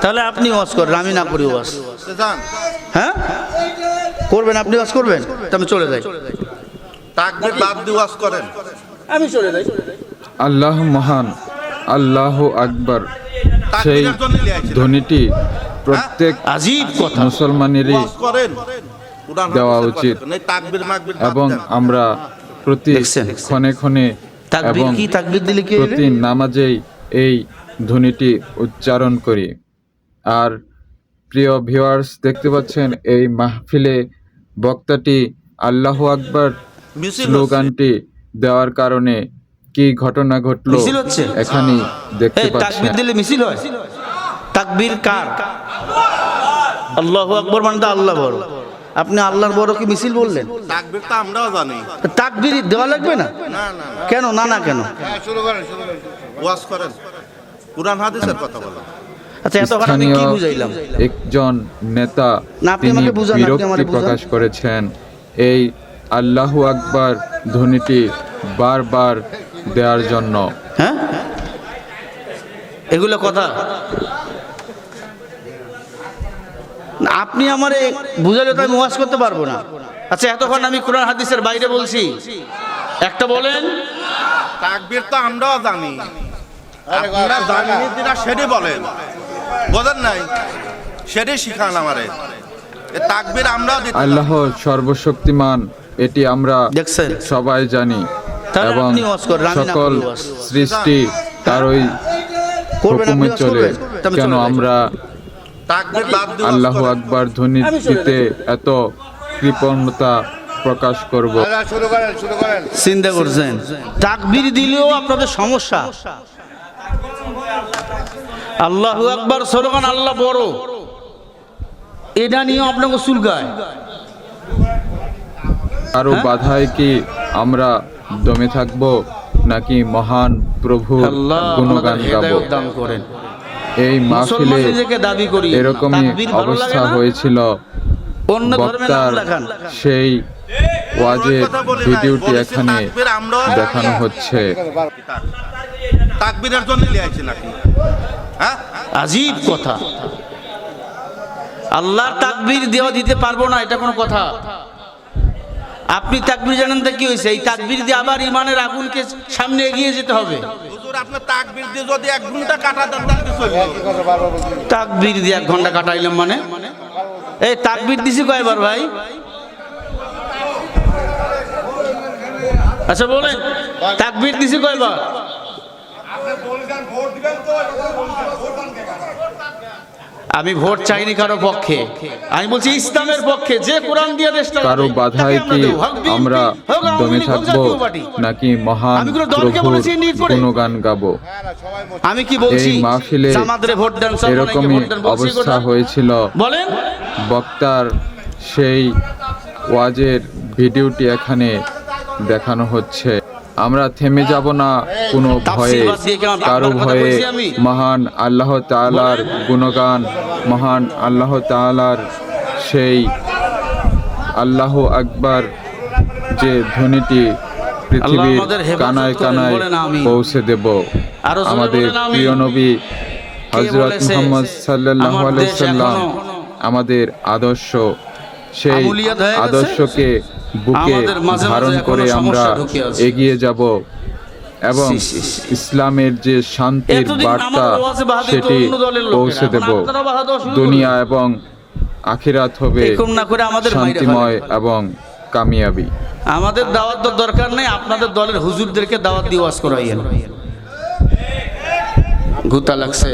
তাহলে আপনি ওয়াজ করেন আমি না করি ওয়াজ। হ্যাঁ? করবেন আপনি ওয়াজ করবেন? তা আমি চলে যাই। তাকবির বাদ দিয়ে ওয়াজ করেন। আমি চলে যাই। আল্লাহ মহান আল্লাহ আকবার। সেই। ধ্বনিটি প্রত্যেক আজীব কথা। মুসলমানেরই করেন। দেওয়া উচিত। এবং আমরা প্রতি ক্ষণে ক্ষণে তাকবীর এবং কি তাকবীর দিলে কি হইবে? প্রতি নামাজেই এই ধ্বনিটি উচ্চারণ করি। আর প্রিয় ভিউয়ার্স দেখতে পাচ্ছেন এই মাহফিলে বক্তাটি আল্লাহ আকবর স্লোগানটি দেওয়ার কারণে কি ঘটনা ঘটলো? এখানে দেখতে পাচ্ছেন। দিলে মিছিল হয়। তাকবীর কার? আল্লাহু আকবর মানে আল্লাহ বড়। আপনি আল্লাহর বড় কি মিছিল বললেন? তাকবির তো আমরাও জানি। তাকবীর দেওয়া লাগবে না? না না না। কেন? না না কেন? ওয়াজ করেন। কোরআন হাদিসের কথা বলেন। আচ্ছা এতক্ষণ আমি কি বুঝাইলাম? একজন নেতা আপনি তিনি বিরক্তি প্রকাশ করেছেন। এই আল্লাহু আকবার ধ্বনিটি বারবার দেওয়ার জন্য। হ্যাঁ? এগুলো কথা। না, আপনি আমারে বুঝালে তো আমি ওয়াজ করতে পারব না। আচ্ছা এতক্ষণ আমি কোরআন হাদিসের বাইরে বলছি। একটা বলেন। তাকবির তো আমরাও জানি। আপনারা জানেন সেটি বলেন। বোঝেন নাই? সেটি শিখান আমারে। তাকবির আমরাও দিতে আল্লাহ সর্বশক্তিমান এটি আমরা দেখছেন? সবাই জানি এবং আপনি ওয়াজ করেন, আমি না সকল সৃষ্টি তারই করবেন আপনি হুকুমে চলে। করবেন? কেন আমরা তাকবির বাদ দিয়ে ওয়াজ আল্লাহ আকবার ধ্বনি দিতে এত কৃপণতা প্রকাশ করব। চিন্তা করছেন। তাকবীর দিলেও আপনাদের সমস্যা। আল্লাহু আকবার স্লোগান আল্লাহ বড়। এটা নিয়ে আপনাকে চুলকায় আরও বাধায় কি আমরা দমে থাকব নাকি মহান প্রভু আল্লাহ গুণগান গাবো? করেন। এই মাহফিলে এরকমই অবস্থা হয়েছিল বক্তার সেই ওয়াজের ভিডিওটি এখানে দেখানো হচ্ছে। তাকবীরের জন্য লিয়ে আইছে নাকি? হ্যাঁ আজীব কথা। আল্লাহ তাকবীর দেওয়া দিতে পারব না এটা কোনো কথা। আপনি তাকবির জানেন তো কি হয়েছে? এই তাকবির দিয়ে আবার ইমানের আগুনকে সামনে এগিয়ে যেতে হবে। তাকবীর দিয়ে এক ঘণ্টা কাটাইলাম মানে? এই তাকবীর দিছি কয়বার ভাই? আচ্ছা বলেন তাকবীর দিছি কয়বার? আমি ভোট চাইনি কারও পক্ষে। আমি বলছি ইসলামের পক্ষে যে কোরআন দিয়ে দেশটা কারও চালাবে, বাধায় কি আমরা দমে থাকব নাকি মহান আমি কোনো। গুণগান গাবো? আমি কি বলছি? এই মাহফিলে এরকমই ভোট দেন বলছি অবস্থা কথা? হয়েছিল। বলেন। বক্তার সেই ওয়াজের ভিডিওটি এখানে দেখানো হচ্ছে। আমরা থেমে যাব না কোনো ভয়ে? কারও ভয়ে মহান আল্লাহ তাআলার গুণগান মহান আল্লাহ তাআলার সেই আল্লাহ আকবার যে ধ্বনিটি পৃথিবীর কানায় কানায় পৌঁছে দেব। আমাদের প্রিয় নবী হজরত মোহাম্মদ মুহাম্মদ সাল্লাল্লাহু আমার আলাইহি দেশ সাল্লাম আমাদের আদর্শ সেই? আদর্শকে বুকে ধারণ করে আমরা। এগিয়ে যাব এবং। ইসলামের যে শান্তির বার্তা সেটি। পৌঁছে দেব দুনিয়া এবং আখিরাত হবে শান্তিময় এবং কামিয়াবি আমাদের দাওয়াত তো দরকার নেই আপনাদের দলের হুজুরদেরকে দাওয়াত দিয়ে ওয়াজ করাইয়েন গুতা লাগছে